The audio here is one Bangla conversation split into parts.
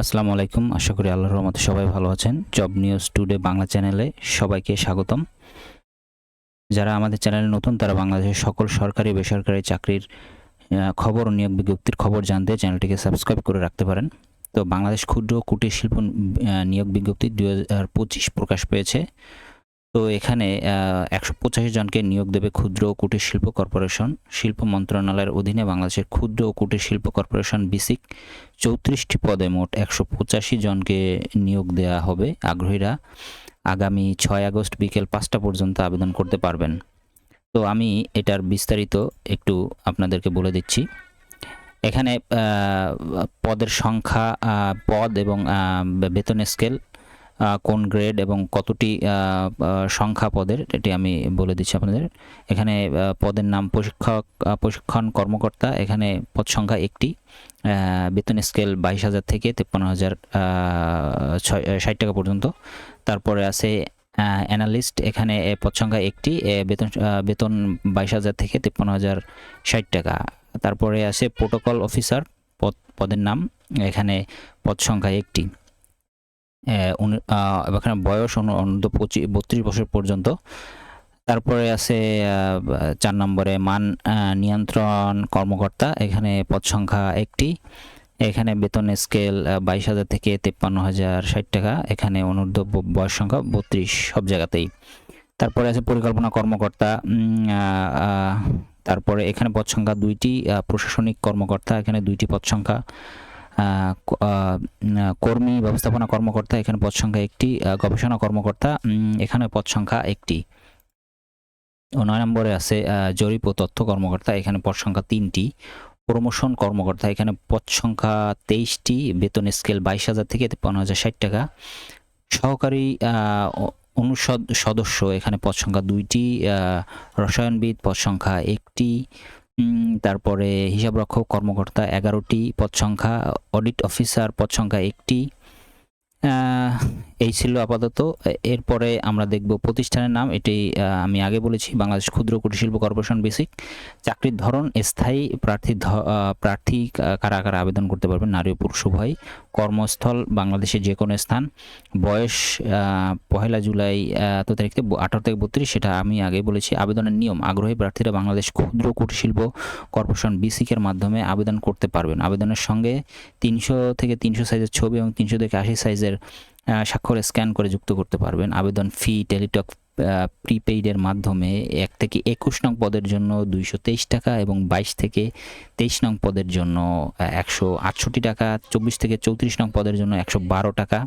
আসসালামু আলাইকুম। আশা করি আল্লাহর রহমতে সবাই ভালো আছেন। জব নিউজ টুডে বাংলা চ্যানেলে সবাইকে স্বাগতম। যারা আমাদের চ্যানেলে নতুন, তারা বাংলাদেশের সকল সরকারি বেসরকারি চাকরির খবর ও নিয়োগ বিজ্ঞপ্তির খবর জানতে চ্যানেলটিকে সাবস্ক্রাইব করে রাখতে পারেন। তো বাংলাদেশ ক্ষুদ্র কুটির শিল্প নিয়োগ বিজ্ঞপ্তি দু হাজার পঁচিশ প্রকাশ পেয়েছে। তো এখানে একশো পঁচাশি জনকে নিয়োগ দেবে ক্ষুদ্র ও কুটির শিল্প কর্পোরেশন। শিল্প মন্ত্রণালয়ের অধীনে বাংলাদেশের ক্ষুদ্র ও কুটির শিল্প কর্পোরেশন বিসিক চৌত্রিশটি পদে মোট একশো পঁচাশি জনকে নিয়োগ দেওয়া হবে। আগ্রহীরা আগামী ছয় আগস্ট বিকেল পাঁচটা পর্যন্ত আবেদন করতে পারবেন। তো আমি এটার বিস্তারিত একটু আপনাদেরকে বলে দিচ্ছি। এখানে পদের সংখ্যা পদ এবং বেতন স্কেল কোন গ্রেড এবং কতটি সংখ্যা পদের, এটি আমি বলে দিচ্ছি আপনাদের। এখানে পদের নাম প্রশিক্ষক প্রশিক্ষণ কর্মকর্তা, এখানে পদ সংখ্যা একটি বেতন স্কেল বাইশ হাজার থেকে তেপ্পান্ন হাজার ছয় ষাট টাকা পর্যন্ত। তারপরে আছে অ্যানালিস্ট এখানে পদ সংখ্যা একটি বেতন বেতন বাইশ হাজার থেকে তেপ্পান্ন হাজার ষাট টাকা। তারপরে আছে প্রোটোকল অফিসার পদ, পদের নাম, এখানে পদ সংখ্যা একটি। এখানে বয়স অনূ- অনূর্ধ্ব পঁচিশ বত্রিশ বছর পর্যন্ত। তারপরে আছে চার নম্বরে মান নিয়ন্ত্রণ কর্মকর্তা, এখানে পদ সংখ্যা একটি। এখানে বেতন স্কেল বাইশ হাজার থেকে তেপ্পান্ন হাজার ষাট টাকা। এখানে অনূর্ধ্ব ব- বয়স সংখ্যা বত্রিশ সব জায়গাতেই। তারপরে আছে পরিকল্পনা কর্মকর্তা তারপরে এখানে পদ সংখ্যা দুইটি প্রশাসনিক কর্মকর্তা, এখানে দুইটি পদ সংখ্যা। কর্মী, ব্যবস্থাপনা কর্মকর্তা, এখানে পদ সংখ্যা একটি গবেষণা কর্মকর্তা এখানে পদ সংখ্যা একটি। ও নয় নম্বরে আছে জরিপ ও তথ্য কর্মকর্তা, এখানে পদ সংখ্যা তিনটি। প্রমোশন কর্মকর্তা, এখানে পদ সংখ্যা তেইশটি, বেতন স্কেল বাইশ হাজার থেকে তেপ্পান্ন হাজার ষাট টাকা। সহকারী অনুষদ সদস্য, এখানে পদ সংখ্যা দুইটি রসায়নবিদ পদ সংখ্যা একটি। তারপরে হিসাবরক্ষক কর্মকর্তা এগারোটি পদ সংখ্যা অডিট অফিসার পদ সংখ্যা একটি। এই ছিল আপাতত। এরপরে আমরা দেখব প্রতিষ্ঠানের নাম। এটি আমি আগে বলেছি, বাংলাদেশ ক্ষুদ্র কুটিরশিল্প কর্পোরেশন বেসিক। চাকরির ধরন স্থায়ী, প্রার্থী প্রার্থী কারা কারা আবেদন করতে পারবেন? নারী ও পুরুষ উভয় কর্মস্থল বাংলাদেশের যে কোনো স্থান। বয়স পহেলা জুলাই এত তারিখ থেকে আঠারো থেকে বত্রিশ, সেটা আমি আগে বলেছি। আবেদনের নিয়ম, আগ্রহী প্রার্থীরা বাংলাদেশ ক্ষুদ্র কুটিরশিল্প কর্পোরেশন বিসিকের মাধ্যমে আবেদন করতে পারবেন। আবেদনের সঙ্গে তিনশো থেকে তিনশো সাইজের ছবি এবং তিনশো থেকে আশি সাইজের স্বাক্ষর স্ক্যান করে যুক্ত করতে পারবেন। আবেদন ফি, টেলিটক প্রিপেইডের মাধ্যমে এক থেকে একুশ নং পদের জন্য দুইশো তেইশ টাকা এবং বাইশ থেকে তেইশ নং পদের জন্য একশো আটষট্টি টাকা, চব্বিশ থেকে চৌত্রিশ নং পদের জন্য একশো বারো টাকা।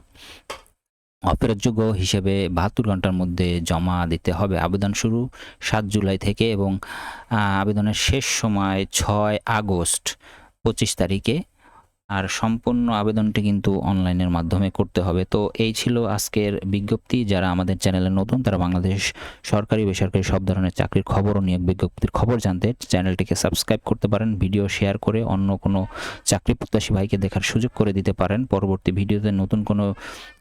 অপেরোযোগ্য হিসেবে বাহাত্তর ঘণ্টার মধ্যে জমা দিতে হবে। আবেদন শুরু সাত জুলাই থেকে এবং আবেদনের শেষ সময় ছয় আগস্ট, পঁচিশ তারিখে। আর সম্পূর্ণ আবেদনটি কিন্তু অনলাইনের মাধ্যমে করতে হবে। তো এই ছিল আজকের বিজ্ঞপ্তি। যারা আমাদের চ্যানেলে নতুন, তারা বাংলাদেশ সরকারি বেসরকারি সব ধরনের চাকরির খবর ও নিয়োগ বিজ্ঞপ্তির খবর জানতে চ্যানেলটিকে সাবস্ক্রাইব করতে পারেন, ভিডিও শেয়ার করে অন্য কোনো চাকরি প্রত্যাশী ভাইকে দেখার সুযোগ করে দিতে পারেন। পরবর্তী ভিডিওতে নতুন কোনো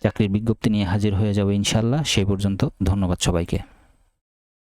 চাকরির বিজ্ঞপ্তি নিয়ে হাজির হয়ে যাবে ইনশাল্লাহ সেই পর্যন্ত ধন্যবাদ সবাইকে।